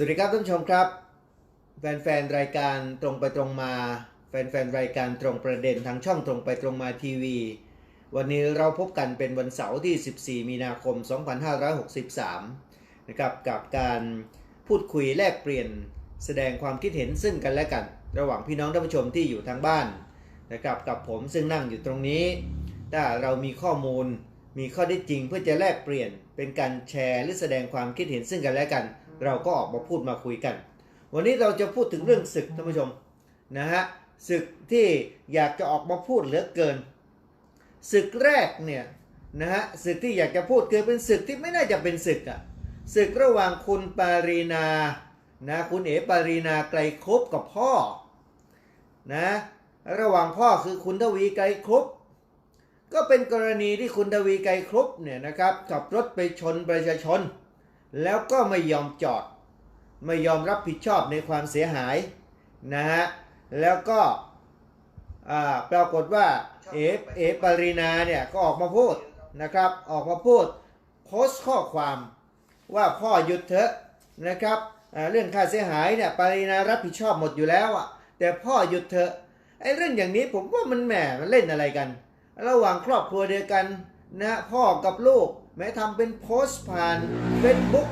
สวัสดีครับท่านผู้ชมครับ แฟนๆรายการตรงไปตรงมา แฟนๆรายการตรงประเด็นทางช่องตรงไปตรงมาทีวี วันนี้เราพบกันเป็นวันเสาร์ที่ 14 มีนาคม 2563 นะครับกับการพูดคุยแลกเปลี่ยนแสดงความคิดเห็นซึ่งกันและกัน ระหว่างพี่น้องท่านผู้ชมที่อยู่ทางบ้านนะครับกับผมซึ่งนั่งอยู่ตรงนี้ ถ้าเรามีข้อมูลมีข้อได้จริงเพื่อจะแลกเปลี่ยนเป็นการแชร์หรือแสดงความคิดเห็นซึ่งกันและกัน เราก็ออกมาพูดมาคุยกัน วันนี้เราจะพูดถึงเรื่องศึกท่านผู้ชมนะฮะศึกที่อยากจะออกมาพูดเหลือเกินศึกแรกเนี่ยนะฮะศึกที่อยากจะพูดคือเป็นศึกที่ไม่น่าจะเป็นศึกอะศึกระหว่างคุณปารีนานะคุณเอ๋ปารีนาไกลครบกับพ่อนะระหว่างพ่อคือคุณทวีไกลครบก็เป็นกรณีที่คุณทวีไกรครบเนี่ยนะครับขับรถไปชนประชาชน แล้วก็ไม่ยอมจอด ไม่ยอมรับผิดชอบในความเสียหายนะฮะแล้วก็ปรากฏว่าเอเอปรีนาเนี่ยก็ออกมาพูดนะครับออกมาพูดโพสต์ข้อความว่าพ่อหยุดเถอะนะครับเรื่องค่าเสียหายเนี่ยปรีนารับผิดชอบหมดอยู่แล้วอะแต่พ่อหยุดเถอะไอ้เรื่องอย่างนี้ผมว่ามันแหมมันเล่นอะไรกัน ระหว่างครอบครัวเดียวกันนะพ่อกับลูก แม้ทำเป็นโพสต์ผ่านเฟซบุ๊ก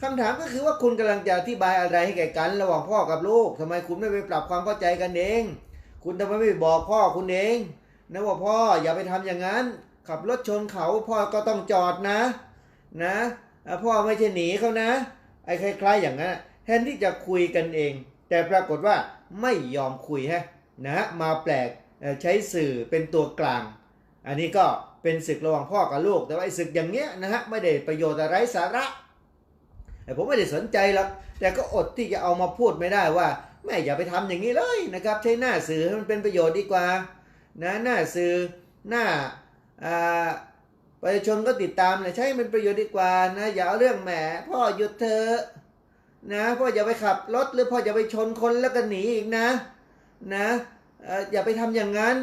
คำถามก็คือว่าคุณกำลังจะอธิบายอะไรให้แก่กัน ระหว่างพ่อกับลูกทำไมคุณไม่ไปปรับความเข้าใจกันเอง คุณทำไมไม่บอกพ่อคุณเองนะว่าพ่ออย่าไปทำอย่างนั้น ขับรถชนเขาพ่อก็ต้องจอดนะ นะพ่อไม่ใช่หนีเขานะ ไอ้คล้ายๆอย่างนั้นแทนที่จะคุยกันเอง แต่ปรากฏว่าไม่ยอมคุยฮะนะมาแปลกใช้สื่อเป็นตัวกลาง อันนี้ก็ เป็นศึกระหว่างพ่อกับลูก แต่ว่าไอ้ศึกอย่างเงี้ยนะฮะไม่ได้ประโยชน์อะไรสาระแต่ผมไม่ได้สนใจหรอกแต่ก็อดที่จะเอามาพูดไม่ได้ว่าแม่อย่าไปทำอย่างนี้เลยนะครับใช้หน้าสื่อให้มันเป็นประโยชน์ดีกว่านะหน้าสื่อหน้าประชาชนก็ติดตามเลยใช้มันประโยชน์ดีกว่านะอย่าเอาเรื่องแหมพ่อหยุดเถอะนะพ่ออย่าไปขับรถหรือพ่ออย่าไปชนคนแล้วก็หนีอีกนะนะเอ่ออย่าไปทำอย่างนั้น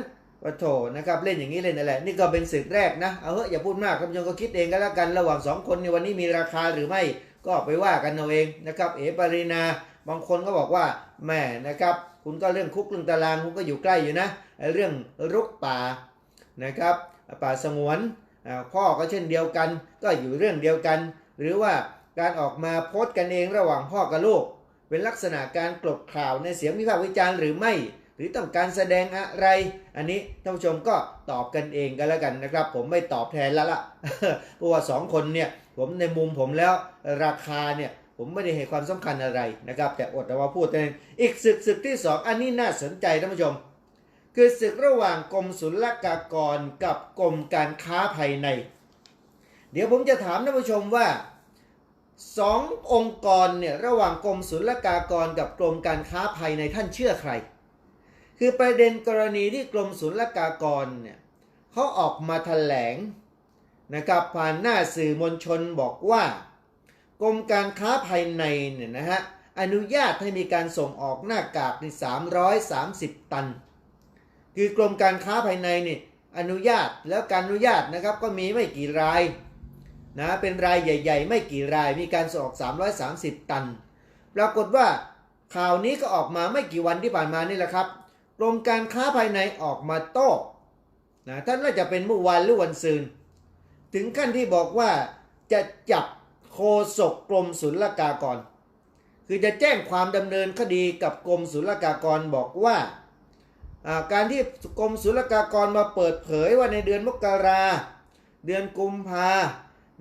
ว่าโถนะครับเล่นอย่างนี้เล่นอะไรนี่ก็เป็นศึกแรกนะเอาเถอะอย่าพูดมากท่านผู้ชมก็คิดเองก็แล้วกันระหว่างสองคนในวันนี้มีราคาหรือไม่ก็ไปว่ากันเอาเองนะครับ เอปารีนา บางคนก็บอกว่าแหม่นะครับ คุณก็เรื่องคุกเรื่องตารางคุณก็อยู่ใกล้อยู่นะเรื่องรุกป่านะครับป่าสงวนพ่อก็เช่นเดียวกัน ก็อยู่เรื่องเดียวกัน หรือว่าการออกมาโพสต์กันเองระหว่างพ่อกับลูกเป็นลักษณะการกลบข่าวในเสียงวิพากษ์วิจารณ์หรือไม่ รือต้องการแสดงอะไร อันนี้ท่านผู้ชมก็ตอบกันเองกันแล้วกันนะครับ ผมไม่ตอบแทนแล้วล่ะเพราะว่าสองคนเนี่ยผมในมุมผมแล้วราคาเนี่ยผมไม่ได้ให้ความสำคัญอะไรนะครับ แต่อดแต่ว่าพูดเองอีกศึกศึกที่สองอันนี้น่าสนใจท่านผู้ชม คือศึกระหว่างกรมศุลกากรกับกรมการค้าภายใน เดี๋ยวผมจะถามท่านผู้ชมว่าสององค์กรเนี่ยระหว่างกรมศุลกากรกับกรมการค้าภายในท่านเชื่อใคร คือประเด็นกรณีที่กรมศุลกากรเนี่ยเขาออกมาแถลงนะครับผ่านหน้าสื่อมวลชนบอกว่า กรมการค้าภายในเนี่ยนะฮะอนุญาตให้มีการส่งออกหน้ากากใน330 ตัน คือกรมการค้าภายในนี่อนุญาตแล้วการอนุญาตนะครับก็มีไม่กี่รายนะเป็นรายใหญ่ ๆ ไม่กี่รายมีการส่งออก 330 ตัน ปรากฏว่าข่าวนี้ก็ออกมาไม่กี่วันที่ผ่านมานี่แหละครับ รมการค้าภายในออกมาโต้นะท่านน่าจะเป็นเมื่อวานหรือวันซืนถึงขั้นที่บอกว่าจะจับโคศกกรมศุลกากร คือจะแจ้งความดำเนินคดีกับกรมศุลกากรบอกว่าการที่กรมศุลกากรมาเปิดเผยว่าในเดือนมกราเดือนกุมภา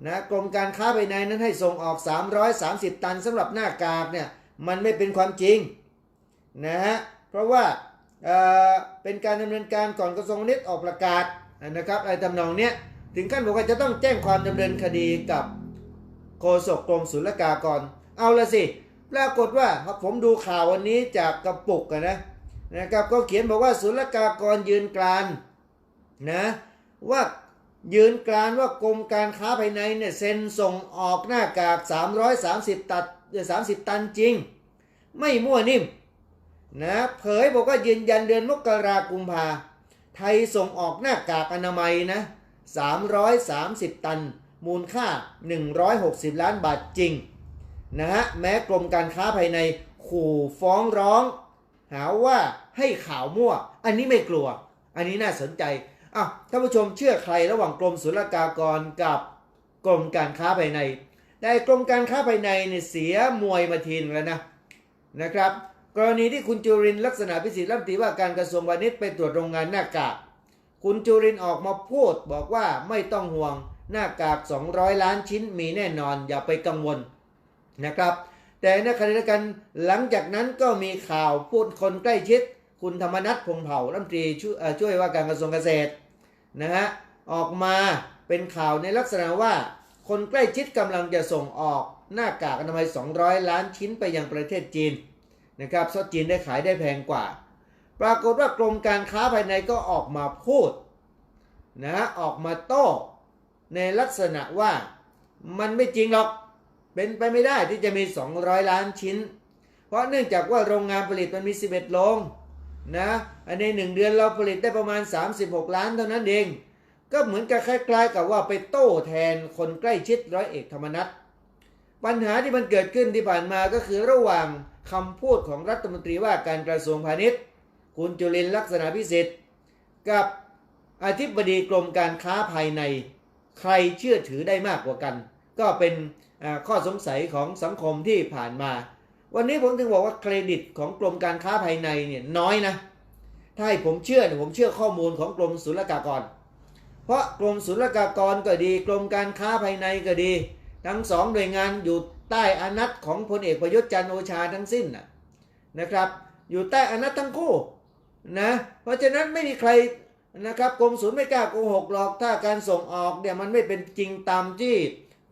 นะกรมการค้าภายในนั้นให้ส่งออก 330 ตันสำหรับหน้ากากเนี่ยมันไม่เป็นความจริงนะฮะเพราะว่า เป็นการดำเนินการก่อนกระทรวงพาณิชย์ออกประกาศนะครับอะไรทำนองเนี้ยถึงขั้นบอกว่าจะต้องแจ้งความดำเนินคดีกับโฆษกกรมศุลกากร เอาละสิปรากฏว่าผมดูข่าววันนี้จากกระปุกนะนะครับก็เขียนบอกว่าศุลกากรยืนกรานนะว่ายืนกรานว่ากรมการค้าภายในเนี่ยเซ็นส่งออกหน้ากาก 330 ตัน30 ตันจริง ไม่มั่วนิ่ม นะเผยบอกว่ายืนยันเดือนมกรากุมภาไทยส่งออกหน้ากากอนามัยนะ 330 ตัน มูลค่า 160 ล้านบาทจริงนะฮะแม้กรมการค้าภายในขู่ฟ้องร้อง หาว่าให้ข่าวมั่ว อันนี้ไม่กลัว อันนี้น่าสนใจอะท่านผู้ชมเชื่อใครระหว่างกรมศุลกากรกับกรมการค้าภายในแต่กรมการค้าภายในเนี่ยเสียมวยมาทีนแล้วนะนะครับ กรณีที่คุณจุรินลักษณะพิสิทธิ์รัฐมนตรีว่าการกระทรวงพาณิชย์ไปตรวจโรงงานหน้ากาก คุณจุรินออกมาพูดบอกว่าไม่ต้องห่วงหน้ากาก 200 ล้านชิ้นมีแน่นอนอย่าไปกังวลนะครับ แต่ในขณะเดียวกันหลังจากนั้นก็มีข่าวพูดคนใกล้ชิด คุณธรรมนัฐพงเผ่ารัฐมนตรีช่วยเอ่อช่วยว่าการกระทรวงเกษตรนะฮะออกมาเป็นข่าวในลักษณะว่าคนใกล้ชิดกำลังจะส่งออกหน้ากากอนามัย 200 ล้านชิ้นไปยังประเทศจีน นะครับเพราะจีนได้ขายได้แพงกว่า ปรากฏว่ากรมการค้าภายในก็ออกมาพูดนะฮะออกมาโต้ในลักษณะว่ามันไม่จริงหรอกเป็นไปไม่ได้ที่จะมี 200 ล้านชิ้น เพราะเนื่องจากว่าโรงงานผลิตมันมี 11 โรงนะอันในหนึ่งเดือนเราผลิตได้ประมาณ 36 ล้านเท่านั้นเอง ก็เหมือนกับคล้ายๆ กับว่าไปโต้แทนคนใกล้ชิดร้อยเอกธรรมนัฐปัญหาที่มันเกิดขึ้นที่ผ่านมาก็คือระหว่าง คำพูดของรัฐมนตรีว่าการกระทรวงพาณิชย์ คุณจุลินลักษณะพิสิทธิ์กับอธิบดีกรมการค้าภายใน ใครเชื่อถือได้มากกว่ากัน ก็เป็นข้อสงสัยของสังคมที่ผ่านมา วันนี้ผมถึงบอกว่าเครดิตของกรมการค้าภายในเนี่ยน้อยนะถ้าให้ผมเชื่อเนี่ยผมเชื่อข้อมูลของกรมศุลกากร เพราะกรมศุลกากรก็ดี กรมการค้าภายในก็ดี ทั้งสองหน่วยงานอยู่ ใต้อานัตของพลเอกประยุทธ์จันโอชาทั้งสิ้นนะนะครับ อยู่ใต้อานัตทั้งคู่นะเพราะฉะนั้นไม่มีใครนะครับกรมศุลไม่กล้าโกหกหรอกถ้าการส่งออกเนี่ยมันไม่เป็นจริงตามที่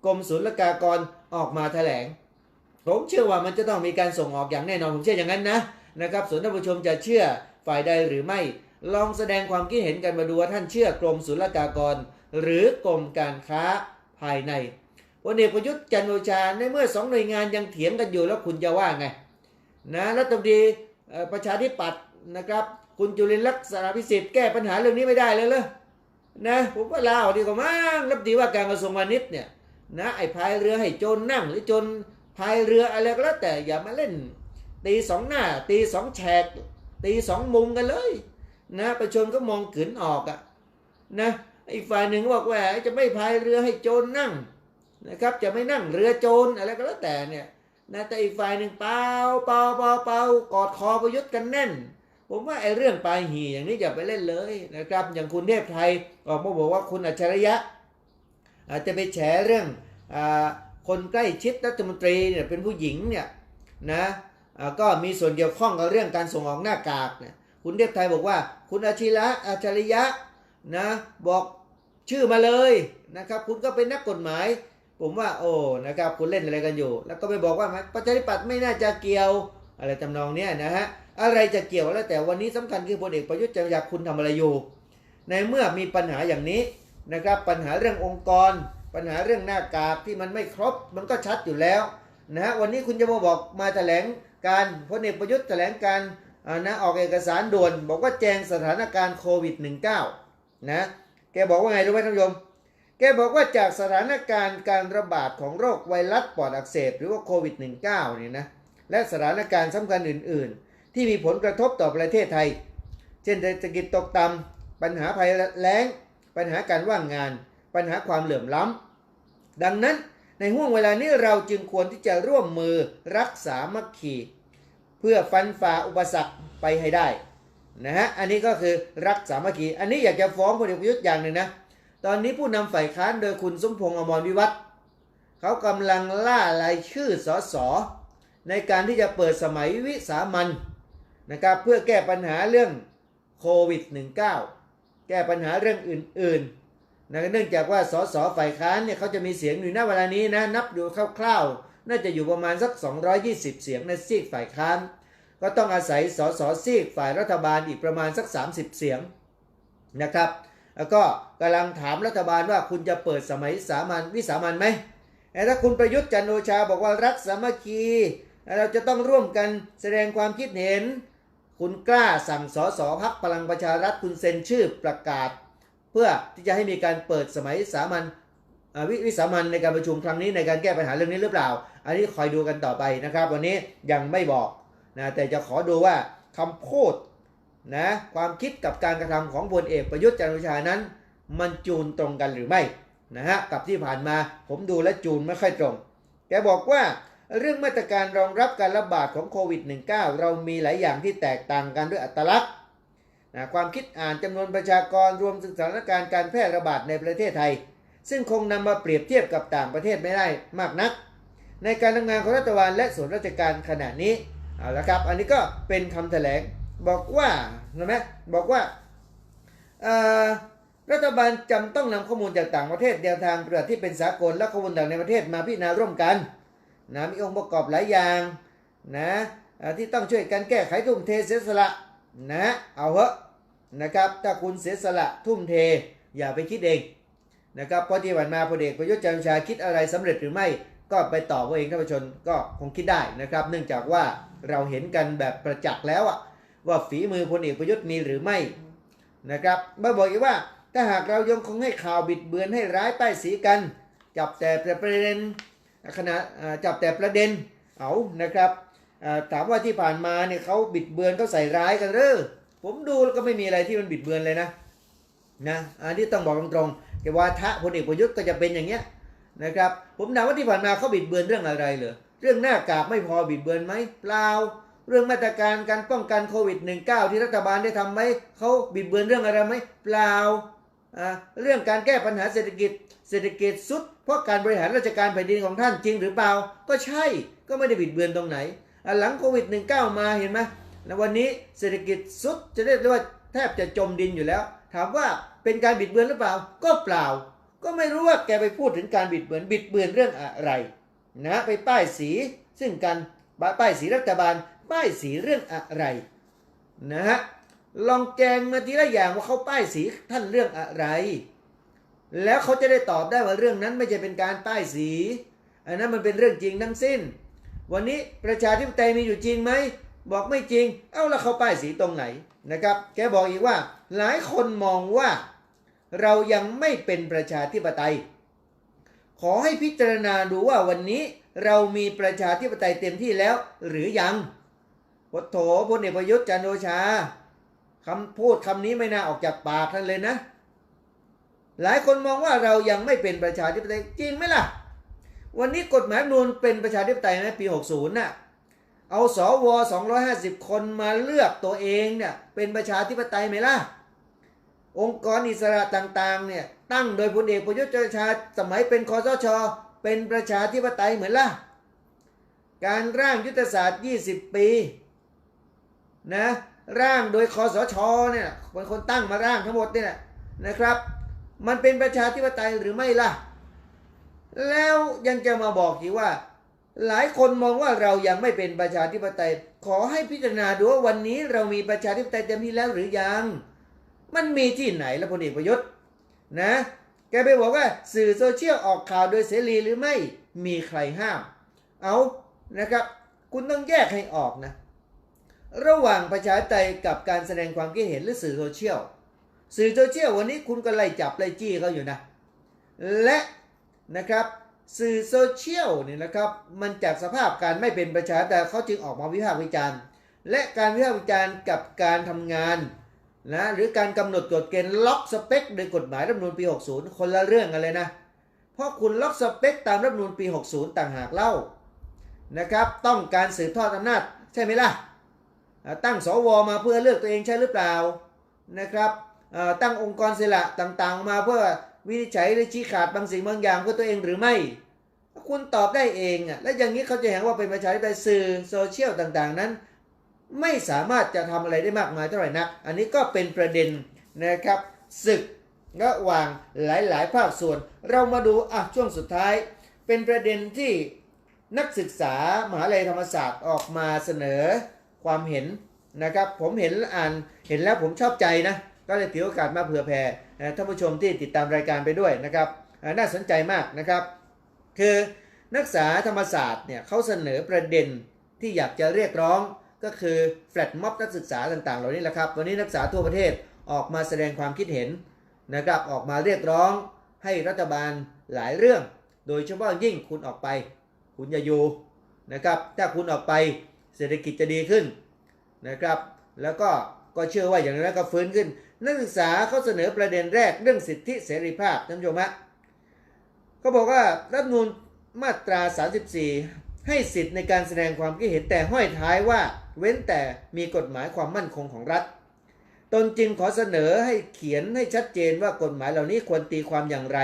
กรมศุลกากรออกมาแถลง ผมเชื่อว่ามันจะต้องมีการส่งออกอย่างแน่นอนผมเชื่ออย่างนั้นนะนะครับส่วนท่านผู้ชมจะเชื่อฝ่ายใดหรือไม่ลองแสดงความคิดเห็นกันมาดูว่าท่านเชื่อกรมศุลกากร หรือกรมการค้าภายใน พลเอกประยุทธ์จันโอชาในเมื่อสองหน่วยงานยังเถียงกันอยู่แล้วคุณจะว่าไงนะรัฐมนตรีเอ่อประชาธิปัตย์นะครับ คุณจุลินลักษณะพิสิทธิ์แก้ปัญหาเรื่องนี้ไม่ได้เลยเหรอนะผมว่าลาออกดีกว่ามั้งรัฐมนตรีว่าการกระทรวงพาณิชย์เนี่ยนะไอ้พายเรือให้จรนั่ง หรือจรพายเรืออะไรก็แล้วแต่อย่ามาเล่น ตีสองหน้า ตีสองแฉกตีสองมุมกันเลย นะประชาชนก็มองขืนออกอะนะไอีกฝ่ายหนึ่งบอกว่าจะไม่พายเรือให้โจรนั่ง นะครับ จะไม่นั่งเรือโจรอะไรก็แล้วแต่เนี่ยนะแต่อีกฝ่ายหนึ่งเปล่าเปล่าเปล่าเปล่ากอดคอประยุทธ์กันแน่น ผมว่าไอ้เรื่องปลายหีอย่างนี้อย่าไปเล่นเลยนะครับ อย่างคุณเทพไทยออกมาบอกว่าคุณอัจฉริยะ อาจจะไปแฉเรื่องอคนใกล้ชิดรัฐมนตรีเนี่ยเป็นผู้หญิงเนี่ยนะก็มีส่วนเกี่ยวข้องกับเรื่องการส่งออกหน้ากากเนี่ยคุณเทพไทยบอกว่า คุณอาชิระอัจฉริยะนะบอกชื่อมาเลยนะครับ คุณก็เป็นนักกฎหมาย ผมว่าโอ้นะครับคุณเล่นอะไรกันอยู่ แล้วก็ไปบอกว่าประชาธิปัตย์ไม่น่าจะเกี่ยว อะไรทำนองเนี้ยนะฮะอะไรจะเกี่ยวแล้วแต่วันนี้สำคัญคือพลเอกประยุทธ์จะอยากคุณทำอะไรอยู่ ในเมื่อมีปัญหาอย่างนี้นะครับปัญหาเรื่ององค์กร ปัญหาเรื่องหน้ากากที่มันไม่ครบมันก็ชัดอยู่แล้วนะฮะวันนี้คุณจะมาบอกมาแถลงการพลเอกประยุทธ์แถลงการนะออกเอกสารด่วน บอกว่าแจ้งสถานการณ์โควิด -19 นะแกบอกว่าไงรู้ไหมท่านผู้ชม แกบอกว่าจากสถานการณ์การระบาดของโรคไวรัสปอดอักเสบหรือว่าโควิด -19 เนี่ยนะและสถานการณ์สำคัญอื่น ๆ ที่มีผลกระทบต่อประเทศไทย เช่นเศรษฐกิจตกต่ำปัญหาภัยแล้ง ปัญหาการว่างงาน ปัญหาความเหลื่อมล้ำดังนั้นในห่วงเวลานี้เราจึงควรที่จะร่วมมือรักษามัคคีเพื่อฟันฝ่าอุปสรรคไปให้ได้นะฮะอันนี้ก็คือรักษามัคคี อันนี้อยากจะฟ้องพลเอกประยุทธ์อย่างหนึ่งนะ ตอนนี้ผู้นำฝ่ายค้านโดยคุณสมพงษ์อมรวิวัฒน์เขากำลังล่ารายชื่อสสในการที่จะเปิดสมัยวิสามันนะครับเพื่อแก้ปัญหาเรื่องโควิด -19 แก้ปัญหาเรื่องอื่นๆนะเนื่องจากว่าสสฝ่ายค้านเนี่ยเขาจะมีเสียงอยู่ณเวลานี้นะนับดูคร่าวๆ น่าจะอยู่ประมาณสัก 220 เสียงในซีกฝ่ายค้าน ก็ต้องอาศัยสสซีกฝ่ายรัฐบาลอีกประมาณสัก 30 เสียงนะครับ แล้วก็กำลังถามรัฐบาลว่าคุณจะเปิดสมัยสามัญวิสามันไหมแต่ถ้าคุณประยุทธ์จันโอชาบอกว่ารักสามัคคี เราจะต้องร่วมกันแสดงความคิดเห็น คุณกล้าสั่งสอสอพักพลังประชารัฐคุณเซ็นชื่อประกาศ เพื่อที่จะให้มีการเปิดสมัยสามัญวิวิสามันในการประชุมครั้งนี้ในการแก้ปัญหาเรื่องนี้หรือเปล่า อันนี้คอยดูกันต่อไปนะครับ วันนี้ยังไม่บอกนะแต่จะขอดูว่าคำพูด นะความคิดกับการกระทำของพลเอกประยุทธ์จันทร์โอชานั้น มันจูนตรงกันหรือไม่นะฮะกับที่ผ่านมาผมดูและจูนไม่ค่อยตรง แกบอกว่าเรื่องมาตรการรองรับการระบาดของโควิด -19 เรามีหลายอย่างที่แตกต่างกันด้วยอัตลักษณ์นะความคิดอ่านจำนวนประชากรรวมถึงสถานการณ์การแพร่ระบาดในประเทศไทย ซึ่งคงนำมาเปรียบเทียบกับต่างประเทศไม่ได้มากนัก ในการทำงานของรัฐบาลและส่วนราชการขณะนี้เอาละครับ อันนี้ก็เป็นคำแถลง บอกว่าเห็นไหมบอกว่ารัฐบาลจำต้องนำข้อมูลจากต่างประเทศแนวทางปฏิบัติที่เป็นสากลและข้อมูลต่างในประเทศมาพิจารณาร่วมกันนะมีองค์ประกอบหลายอย่างนะที่ต้องช่วยกันแก้ไขทุ่มเทเสียสละนะเอาเหอะนะครับถ้าคุณเสียสละทุ่มเทอย่าไปคิดเองนะครับเพราะที่ผ่านมาพลเอกประยุทธ์จันทร์โอชาคิดอะไรสำเร็จหรือไม่ก็ไปตอบเอาเองท่านผู้ชมก็คงคิดได้นะครับ เนื่องจากว่าเราเห็นกันแบบประจักษ์แล้วอะ ว่าฝีมือพลเอกประยุทธ์มีหรือไม่นะครับมาบอกอีกว่าถ้าหากเรายังคงให้ข่าวบิดเบือนให้ร้ายป้ายสีกัน จับแต่ประเด็นขณะจับแต่ประเด็นเอานะครับถามว่าที่ผ่านมาเนี่ยเขาบิดเบือนเขาใส่ร้ายกันหรือผมดูแล้วก็ไม่มีอะไรที่มันบิดเบือนเลยนะนะอันนี้ต้องบอกตรงๆแต่วาทะพลเอกประยุทธ์ก็จะเป็นอย่างเงี้ยนะครับผมถามว่าที่ผ่านมาเขาบิดเบือนเรื่องอะไรเหรอเรื่องหน้ากากไม่พอบิดเบือนไหมเปล่า เรื่องมาตรการการป้องกันโควิด -19 ที่รัฐบาลได้ทำไหมเขาบิดเบือนเรื่องอะไรไหมเปล่าเรื่องการแก้ปัญหาเศรษฐกิจ เศรษฐกิจสุด เพราะการบริหารราชการแผ่นดินของท่านจริงหรือเปล่า ก็ใช่ก็ไม่ได้บิดเบือนตรงไหน หลังโควิด -19 มาเห็นไหมแล้ววันนี้เศรษฐกิจสุดจะเรียกได้ว่าแทบจะจมดินอยู่แล้ว ถามว่าเป็นการบิดเบือนหรือเปล่า ก็เปล่า ก็ไม่รู้ว่าแกไปพูดถึงการบิดเบือนบิดเบือนเรื่องอะไรนะไปป้ายสีซึ่งการป้ายสีรัฐบาล ป้ายสีเรื่องอะไรนะฮะลองแจงมาทีละอย่างว่าเขาป้ายสีท่านเรื่องอะไร แล้วเขาจะได้ตอบได้ว่าเรื่องนั้นไม่ใช่เป็นการป้ายสีอันนั้นมันเป็นเรื่องจริงทั้งสิ้น วันนี้ประชาธิปไตยมีอยู่จริงไหมบอกไม่จริง เอ้าแล้วเขาป้ายสีตรงไหนนะครับ แกบอกอีกว่า หลายคนมองว่า เรายังไม่เป็นประชาธิปไตย ขอให้พิจารณาดูว่าวันนี้เรามีประชาธิปไตยเต็มที่แล้วหรือยัง พดโถพลเอกประยุทธ์จันโอชาคำพูดคำนี้ไม่น่าออกจากปากท่านเลยนะ หลายคนมองว่าเรายังไม่เป็นประชาธิปไตยจริงไหมล่ะ วันนี้กฎหมายนูญเป็นประชาธิปไตยไหมปี 60น่ะเอาสว250 คนมาเลือกตัวเองเนี่ยเป็นประชาธิปไตยไหมล่ะ องค์กรอิสระต่างๆเนี่ยตั้งโดยพลเอกประยุทธ์จันโอชาสมัยเป็นคอสชเป็นประชาธิปไตยเหมือนล่ะ การร่างยุทธศาสตร์ 20 ปี นะร่างโดยคอสชเนี่ยเป็นคนตั้งมาร่างทั้งหมดเนี่ยนะครับ มันเป็นประชาธิปไตยหรือไม่ล่ะ แล้วยังจะมาบอกอีกว่า หลายคนมองว่าเรายังไม่เป็นประชาธิปไตย ขอให้พิจารณาดูว่าวันนี้เรามีประชาธิปไตยเต็มที่แล้วหรือยัง มันมีที่ไหนละพลเอกประยุทธ์นะแกไปบอกว่าสื่อโซเชียลออกข่าวโดยเสรีหรือไม่มีใครห้าม เอานะครับ คุณต้องแยกให้ออกนะ ระหว่างประชาธิปไตยกับการแสดงความคิดเห็นหรือสื่อโซเชียล สื่อโซเชียลวันนี้คุณก็ไล่จับไล่จี้เขาอยู่นะ และนะครับสื่อโซเชียลเนี่ยนะครับมันจากสภาพการไม่เป็นประชาธิปไตยเขาจึงออกมาวิพากษ์วิจารณ์ และการวิพากษ์วิจารณ์กับการทำงานนะหรือการกำหนดกฎเกณฑ์ล็อกสเปค โดยกฎหมายรัฐมนูญปี 60 คนละเรื่องกันเลยนะ เพราะคุณล็อกสเปคตามรัฐมนูญปี 60 ต่างหากเล่านะครับต้องการสืบทอดอำนาจใช่ไหมล่ะ ตั้งสวมาเพื่อเลือกตัวเองใช่หรือเปล่านะครับตั้งองค์กรเสระต่างๆ มาเพื่อวินิจฉัยหรือชี้ขาดบางสิ่งบางอย่างเพื่อตัวเองหรือไม่ คุณตอบได้เองอะและอย่างนี้เขาจะเห็นว่าเป็นประชาธิปไตยสื่อโซเชียลต่างๆ นั้น ไม่สามารถจะทำอะไรได้มากมายเท่าไหร่นัก อันนี้ก็เป็นประเด็นนะครับศึกระหว่างหลายๆ ภาคส่วน เรามาดูอะช่วงสุดท้าย เป็นประเด็นที่นักศึกษามหาลัยธรรมศาสตร์ออกมาเสนอ ความเห็นนะครับ ผมเห็นอ่านเห็นแล้วผมชอบใจนะ ก็เลยถือโอกาสมาเผื่อแผ่ท่านผู้ชมที่ติดตามรายการไปด้วยนะครับน่าสนใจมากนะครับ คือนักศึกษาธรรมศาสตร์เนี่ยเขาเสนอประเด็นที่อยากจะเรียกร้องก็คือแฟลตม็อบนักศึกษาต่างๆ เหล่านี้แหละครับวันนี้นักศึกษาทั่วประเทศออกมาแสดงความคิดเห็นนะครับออกมาเรียกร้องให้รัฐบาลหลายเรื่อง โดยเฉพาะยิ่งคุณออกไป คุณอย่าอยู่นะครับถ้าคุณออกไป เศรษฐกิจจะดีขึ้นนะครับ แล้วก็ก็เชื่อว่าอย่างนั้นก็ฟื้นขึ้น นักศึกษาเขาเสนอประเด็นแรกเรื่องสิทธิเสรีภาพท่านผู้ชมฮะเขาบอกว่ารัฐมนูญมาตรา 34 ให้สิทธิในการแสดงความคิดเห็นแต่ห้อยท้ายว่าเว้นแต่มีกฎหมายความมั่นคงของรัฐ ตนจึงขอเสนอให้เขียนให้ชัดเจนว่ากฎหมายเหล่านี้ควรตีความอย่างไร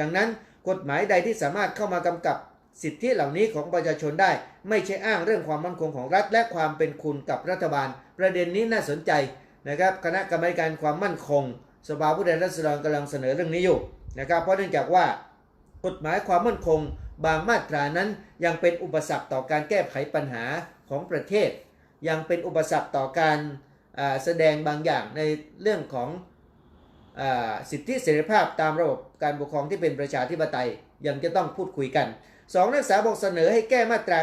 ดังนั้นกฎหมายใดที่สามารถเข้ามากำกับ สิทธิเหล่านี้ของประชาชนได้ ไม่ใช่อ้างเรื่องความมั่นคงของรัฐ และความเป็นคุณกับรัฐบาล ประเด็นนี้น่าสนใจนะครับคณะกรรมการความมั่นคง สภาผู้แทนราษฎรกำลังเสนอเรื่องนี้อยู่นะครับเพราะเนื่องจากว่ากฎหมายความมั่นคง บางมาตรานั้นยังเป็นอุปสรรคต่อการแก้ไขปัญหาของประเทศ ยังเป็นอุปสรรคต่อการแสดงบางอย่างในเรื่องของอสิทธิเสรีภาพตามระบบการปกครองที่เป็นประชาธิปไตยยังจะต้องพูดคุยกัน สองนักศึกษาบอกเสนอให้แก้มาตรา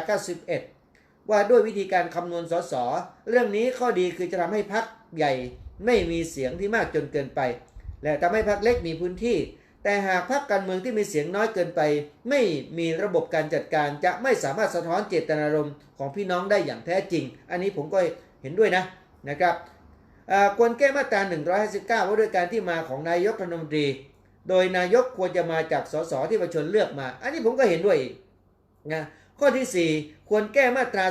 91 ว่าด้วยวิธีการคำนวณสส เรื่องนี้ข้อดีคือจะทำให้พักใหญ่ไม่มีเสียงที่มากจนเกินไป และทำให้พักเล็กมีพื้นที่ แต่หากพรรคการเมืองที่มีเสียงน้อยเกินไป ไม่มีระบบการจัดการจะไม่สามารถสะท้อนเจตนารมณ์ของพี่น้องได้อย่างแท้จริง อันนี้ผมก็เห็นด้วยนะนะครับควรแก้มาตรา 159 ว่าด้วยการที่มาของนายกรัฐมนตรี โดยนายกควรจะมาจากสสที่ประชาชนเลือกมา อันนี้ผมก็เห็นด้วยอีกนะข้อที่ 4 ควรแก้มาตรา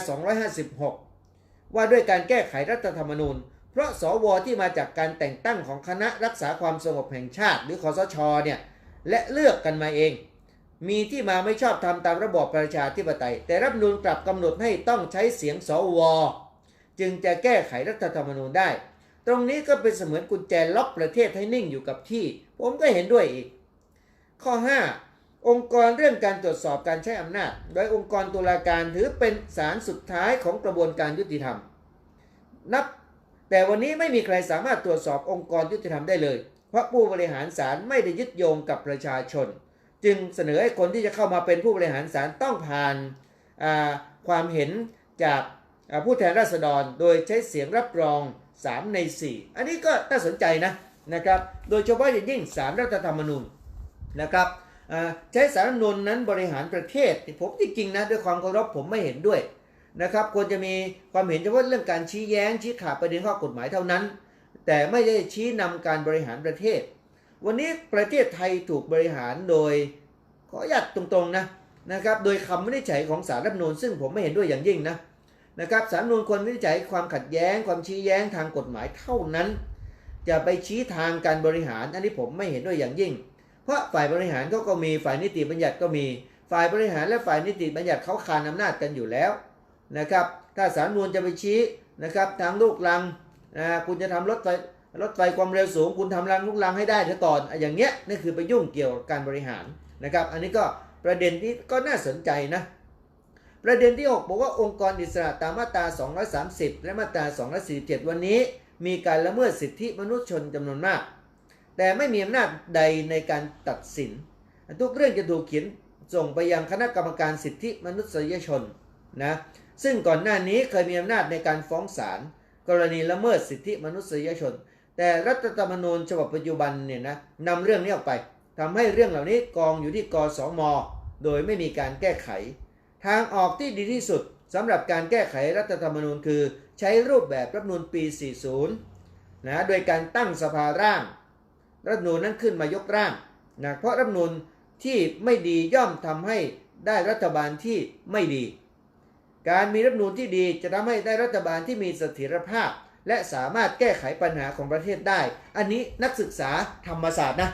256 ว่าด้วยการแก้ไขรัฐธรรมนูญ เพราะสวที่มาจากการแต่งตั้งของคณะรักษาความสงบแห่งชาติ หรือคอสชเนี่ยและเลือกกันมาเอง มีที่มาไม่ชอบทำตามระบอบประชาธิปไตย แต่รัฐนูญกลับกำหนดให้ต้องใช้เสียงสว จึงจะแก้ไขรัฐธรรมนูญได้ ตรงนี้ก็เป็นเสมือนกุญแจล็อกประเทศให้นิ่งอยู่กับที่ ผมก็เห็นด้วยอีก ข้อ 5 องค์กรเรื่องการตรวจสอบการใช้อำนาจ โดยองค์กรตุลาการถือเป็นศาลสุดท้ายของกระบวนการยุติธรรม นับ แต่วันนี้ไม่มีใครสามารถตรวจสอบองค์กรยุติธรรมได้เลย เพราะผู้บริหารศาลไม่ได้ยึดโยงกับประชาชน จึงเสนอให้คนที่จะเข้ามาเป็นผู้บริหารศาลต้องผ่านความเห็นจากผู้แทนราษฎร โดยใช้เสียงรับรอง 3 ใน 4 อันนี้ก็น่าสนใจนะนะครับโดยเฉพาะอย่างยิ่งสารรัฐธรรมนูญนะครับใช้สารรัฐธรรมนูญนั้นบริหารประเทศผมจริงๆนะด้วยความเคารพผมไม่เห็นด้วยนะครับควรจะมีความเห็นเฉพาะเรื่องการชี้แย้งชี้ขาดประเด็นข้อกฎหมายเท่านั้น แต่ไม่ได้ชี้นำการบริหารประเทศ วันนี้ประเทศไทยถูกบริหารโดยขอหยัดตรงๆนะนะครับโดยคำวินิจฉัยของสารรัฐธรรมนูญซึ่งผมไม่เห็นด้วยอย่างยิ่งนะ นะครับสารนูนควรวินิจฉัยความขัดแย้ง ความชี้แย้งทางกฎหมายเท่านั้นจะไปชี้ทางการบริหารอันนี้ผมไม่เห็นด้วยอย่างยิ่ง เพราะฝ่ายบริหารเขาก็มีฝ่ายนิติบัญญัติก็มี ฝ่ายบริหารและฝ่ายนิติบัญญัติเขาคานอำนาจกันอยู่แล้วนะครับถ้าสารนูนจะไปชี้นะครับทางลูกลังนะคุณจะทำรถไฟรถไฟความเร็วสูง คุณทำรังลูกลังให้ได้เถอะก่อนอย่างเงี้ยนี่คือไปยุ่งเกี่ยวกับการบริหารนะครับ อันนี้ก็ประเด็นที่ก็น่าสนใจนะ ประเด็นที่ 6 บอกว่าองค์กรอิสระตามมาตรา 230 และมาตรา 247 วันนี้ มีการละเมิดสิทธิมนุษยชนจำนวนมาก แต่ไม่มีอำนาจใดในการตัดสิน ทุกเรื่องจะถูกเขียนส่งไปยังคณะกรรมการสิทธิมนุษยชนนะซึ่งก่อนหน้านี้เคยมีอำนาจในการฟ้องศาลกรณีละเมิดสิทธิมนุษยชน แต่รัฐธรรมนูญฉบับปัจจุบันเนี่ยนะนำเรื่องนี้ออกไปทำให้เรื่องเหล่านี้กองอยู่ที่กสมโดยไม่มีการแก้ไข ทางออกที่ดีที่สุดสำหรับการแก้ไขรัฐธรรมนูญคือ ใช้รูปแบบรัฐธรรมนูญปี 40 นะโดยการตั้งสภาร่าง รัฐธรรมนูญนั้นขึ้นมายกร่างนะเพราะรัฐธรรมนูญที่ไม่ดีย่อมทำให้ได้รัฐบาลที่ไม่ดี การมีรัฐธรรมนูญที่ดีจะทำให้ได้รัฐบาลที่มีเสถียรภาพ และสามารถแก้ไขปัญหาของประเทศได้ อันนี้นักศึกษาธรรมศาสตร์นะ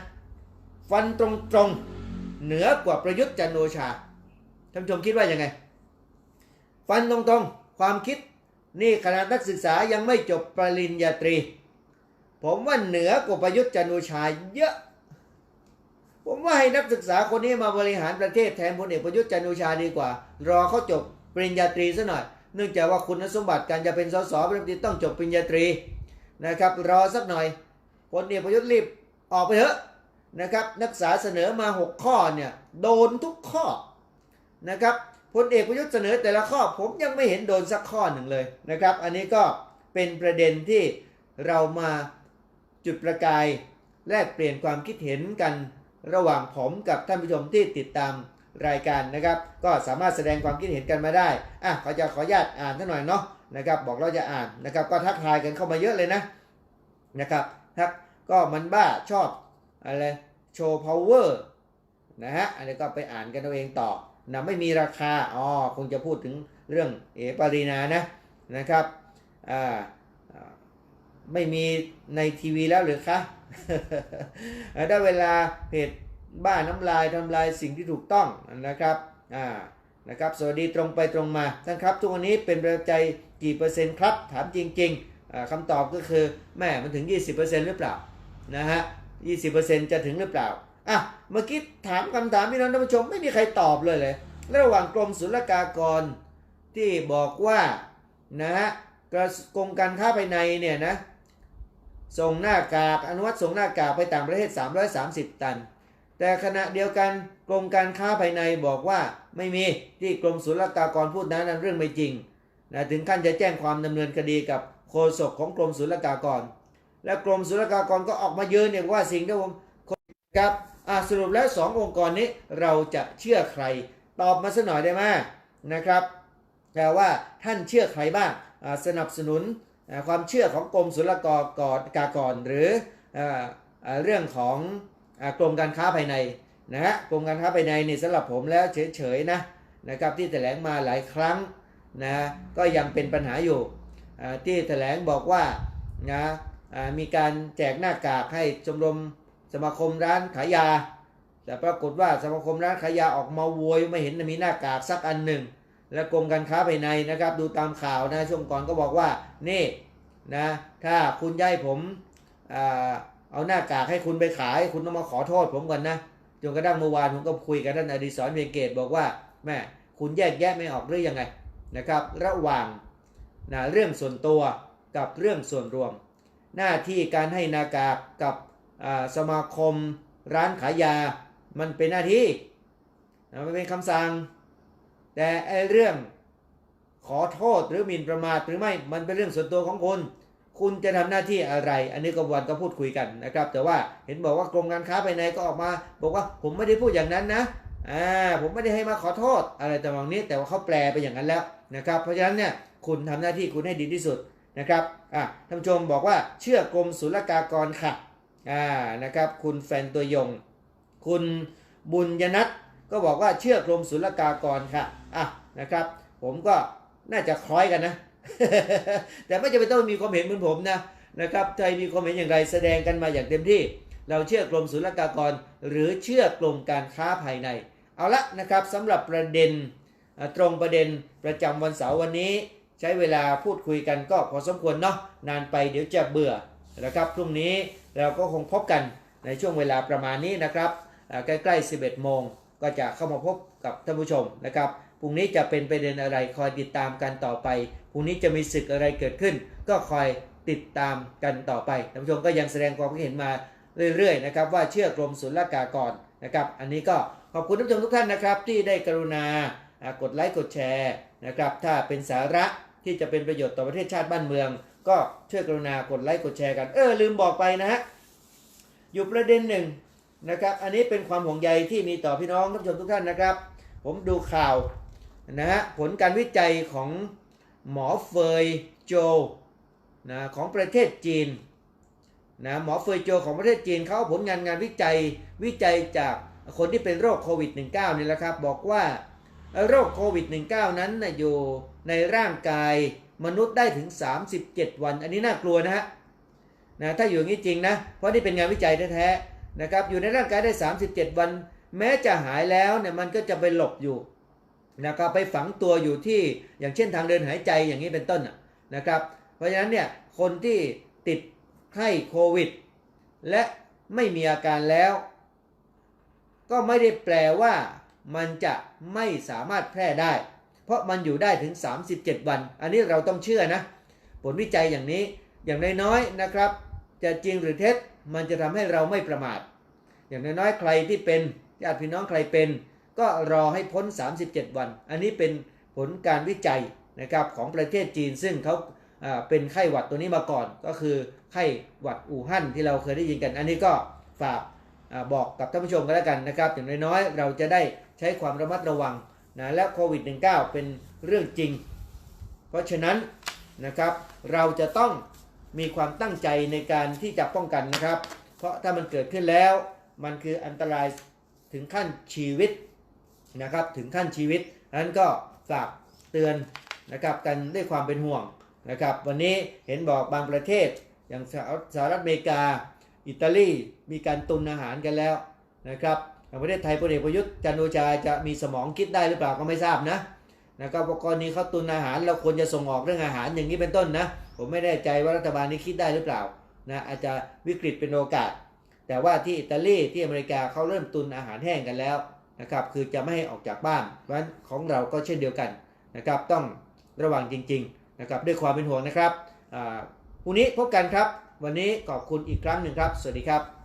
ฟันตรงๆเหนือกว่าประยุทธ์จันโอชา ท่านผู้ชมคิดว่ายังไง ฟันตรงๆ ความคิดนี่ขนาดนักศึกษายังไม่จบปริญญาตรี ผมว่าเหนือกว่าประยุทธ์จันโอชาเยอะ ผมว่าให้นักศึกษาคนนี้มาบริหารประเทศแทนพลเอกประยุทธ์จันโอชาดีกว่า รอเขาจบปริญญาตรีซะหน่อย เนื่องจากว่าคุณสมบัติการจะเป็นสสเป็นตีต้องจบปริญญาตรีนะครับรอสักหน่อยพลเอกประยุทธ์รีบออกไปเถอะนะครับนักศึกษาเสนอมา 6 ข้อเนี่ยโดนทุกข้อ นะครับพลเอกประยุทธ์เสนอแต่ละข้อผมยังไม่เห็นโดนสักข้อหนึ่งเลยนะครับ อันนี้ก็เป็นประเด็นที่เรามาจุดประกายแลกเปลี่ยนความคิดเห็นกันระหว่างผมกับท่านผู้ชมที่ติดตามรายการนะครับ ก็สามารถแสดงความคิดเห็นกันมาได้อะขอจะขออนุญาตอ่านท่านหน่อยเนาะนะครับ บอกเราจะอ่านนะครับ ก็ทักทายกันเข้ามาเยอะเลยนะนะครับทักก็มันบ้าชอบอะไรโชว์ power นะฮะอันนี้ก็ไปอ่านกันเอาเองต่อ นะไม่มีราคาอ๋อคงจะพูดถึงเรื่องเอปารีนานะนะครับอ่าไม่มีในทีวีแล้วหรือคะได้เวลาเพจบ้าน้ำลายทำลายสิ่งที่ถูกต้องนะครับอ่านะครับ สวัสดีตรงไปตรงมาท่านครับทุกวันนี้เป็นประจัยกี่เปอร์เซ็นต์ครับ ถามจริงๆคำตอบก็คือแม่มันถึง 20%หรือเปล่านะฮะ20%จะถึงหรือเปล่า อะเมื่อกี้ถามคำถามพี่น้องท่านผู้ชมไม่มีใครตอบเลยเลยระหว่างกรมศุลกากรที่บอกว่านะฮะกระทรวงการค้าภายในเนี่ยนะส่งหน้ากากอนุมัติส่งหน้ากากไปต่างประเทศ 330 ตัน แต่ขณะเดียวกันกรมการค้าภายในบอกว่าไม่มีที่กรมศุลกากรพูดนั้นนั้นเรื่องไม่จริงนะถึงขั้นจะแจ้งความดำเนินคดีกับโฆษกของกรมศุลกากร และกรมศุลกากรก็ออกมายืนเนี่ยว่าสิ่งที่ผมครับ สรุปแล้วสององค์กรนี้เราจะเชื่อใคร ตอบมาสักหน่อยได้ไหมนะครับแต่ว่าท่านเชื่อใครบ้างสนับสนุนความเชื่อของกรมศุลกากรหรือออเรื่องของอกรมการค้าภายในนะฮะกรมการค้าภายในนี่สำหรับผมแล้วเฉยๆนะนะครับที่แถลงมาหลายครั้งนะก็ยังเป็นปัญหาอยู่ที่แถลงบอกว่านะมีการแจกหน้ากากให้ชมรม สมาคมร้านขายยา แต่ปรากฏว่าสมาคมร้านขายยาออกมาโวยไม่เห็นมีหน้ากากสักอันหนึ่ง และกรมการค้าภายในนะครับ ดูตามข่าวนะช่วงก่อนก็บอกว่านี่นะถ้าคุณย้ายผมเอาหน้ากากให้คุณไปขาย คุณต้องมาขอโทษผมก่อนนะจนกระทั่งเมื่อวานผมก็คุยกับท่านอดิศรเพียงเกตบอกว่าแม่คุณแยกแยะไม่ออกหรือยังไงนะครับระหว่างนะเรื่องส่วนตัวกับเรื่องส่วนรวม หน้าที่การให้หน้ากากกับ สมาคมร้านขายยา มันเป็นหน้าที่มันเป็นคำสั่ง แต่ไอเรื่องขอโทษหรือหมิ่นประมาทหรือไม่มันเป็นเรื่องส่วนตัวของคุณ คุณจะทำหน้าที่อะไร อันนี้ก็วันก็พูดคุยกันนะครับ แต่ว่าเห็นบอกว่ากรมการค้าภายในก็ออกมา บอกว่าผมไม่ได้พูดอย่างนั้นนะอ่าผมไม่ได้ให้มาขอโทษอะไรต่างๆนี้ แต่ว่าเขาแปลไปอย่างนั้นแล้วนะครับ เพราะฉะนั้นเนี่ยคุณทำหน้าที่คุณให้ดีที่สุดนะครับอ่าท่านผู้ชมบอกว่าเชื่อกรมศุลกากรค่ะ อ่านะครับคุณแฟนตัวยง คุณบุญยนัทก็บอกว่าเชื่อกรมศุลกากรค่ะอะนะครับ ผมก็น่าจะคล้อยกันนะ แต่ไม่จำเป็นต้องมีความเห็นเหมือนผมนะนะครับใครมีความเห็นอย่างไรแสดงกันมาอย่างเต็มที่ เราเชื่อกรมศุลกากร หรือเชื่อกรมการค้าภายใน เอาละนะครับสำหรับประเด็นตรงประเด็นประจำวันเสาร์วันนี้ ใช้เวลาพูดคุยกันก็พอสมควรเนาะนานไปเดี๋ยวจะเบื่อ นะครับพรุ่งนี้เราก็คงพบกันในช่วงเวลาประมาณนี้นะครับใกล้ๆ 11 โมงก็จะเข้ามาพบกับท่านผู้ชมนะครับพรุ่งนี้จะเป็นประเด็นอะไรคอยติดตามกันต่อไปพรุ่งนี้จะมีศึกอะไรเกิดขึ้น ก็คอยติดตามกันต่อไปท่านผู้ชมก็ยังแสดงความคิดเห็นมาเรื่อยๆนะครับว่าเชื่อกรมศุลกากรนะครับ อันนี้ก็ขอบคุณท่านผู้ชมทุกท่านนะครับ ที่ได้กรุณากดไลค์กดแชร์นะครับ ถ้าเป็นสาระ ที่จะเป็นประโยชน์ต่อประเทศชาติบ้านเมือง ก็ช่วยกรุณากดไลค์กดแชร์กัน เออลืมบอกไปนะฮะ อยู่ประเด็นหนึ่งนะครับ อันนี้เป็นความห่วงใยที่มีต่อพี่น้องท่านผู้ชมทุกท่านนะครับ ผมดูข่าวนะฮะผลการวิจัยของหมอเฟยโจนะของประเทศจีนนะหมอเฟยโจของประเทศจีนเขาผลงานงานวิจัยวิจัยจากคนที่เป็นโรคโควิด -19 นี่แหละครับ บอกว่าโรคโควิด -19 นั้นนะอยู่ ในร่างกายมนุษย์ได้ถึง 37 วัน อันนี้น่ากลัวนะฮะนะถ้าอยู่อย่างนี้จริงนะ เพราะนี่เป็นงานวิจัยแท้ๆนะครับอยู่ในร่างกายได้ 37 วัน แม้จะหายแล้วเนี่ยมันก็จะไปหลบอยู่นะครับไปฝังตัวอยู่ที่อย่างเช่นทางเดินหายใจอย่างนี้เป็นต้นน่ะนะครับ เพราะฉะนั้นเนี่ยคนที่ติดไข้โควิด และไม่มีอาการแล้ว ก็ไม่ได้แปลว่ามันจะไม่สามารถแพร่ได้ เพราะมันอยู่ได้ถึง 37 วัน อันนี้เราต้องเชื่อนะ ผลวิจัยอย่างนี้อย่างน้อยๆนะครับ จะจริงหรือเท็จมันจะทำให้เราไม่ประมาท อย่างน้อยๆใครที่เป็นญาติพี่น้องใครเป็น ก็รอให้พ้น 37 วัน อันนี้เป็นผลการวิจัยนะครับของประเทศจีนซึ่งเขาเป็นไข้หวัดตัวนี้มาก่อน ก็คือไข้หวัดอู่ฮั่นที่เราเคยได้ยินกัน อันนี้ก็ฝากอบอกกับท่านผู้ชมกันแล้วกันนะครับ อย่างน้อยๆ เราจะได้ใช้ความระมัดระวัง นะและโควิด -19 เป็นเรื่องจริง เพราะฉะนั้นนะครับเราจะต้องมีความตั้งใจในการที่จะป้องกันนะครับ เพราะถ้ามันเกิดขึ้นแล้วมันคืออันตรายถึงขั้นชีวิตนะครับถึงขั้นชีวิตนั้นก็ฝากเตือนนะครับกันด้วยความเป็นห่วงนะครับวันนี้เห็นบอกบางประเทศอย่างสหรัฐอเมริกา อิตาลีมีการตุนอาหารกันแล้วนะครับ ประเทศไทยพลเอกประยุทธ์จันโอชาจะมีสมองคิดได้หรือเปล่าก็ไม่ทราบนะนะครับกรณีเขาตุนอาหารเราควรจะส่งออกเรื่องอาหารอย่างนี้เป็นต้นนะ ผมไม่แน่ใจว่ารัฐบาลนี้คิดได้หรือเปล่านะอาจจะวิกฤตเป็นโอกาส แต่ว่าที่อิตาลีที่อเมริกาเขาเริ่มตุนอาหารแห้งกันแล้วนะครับคือจะไม่ให้ออกจากบ้านเพราะฉะนั้นของเราก็เช่นเดียวกันนะครับต้องระวังจริงๆนะครับด้วยความเป็นห่วงนะครับอ่าพรุ่งนี้พบกันครับ วันนี้ขอบคุณอีกครั้งหนึ่งครับ สวัสดีครับ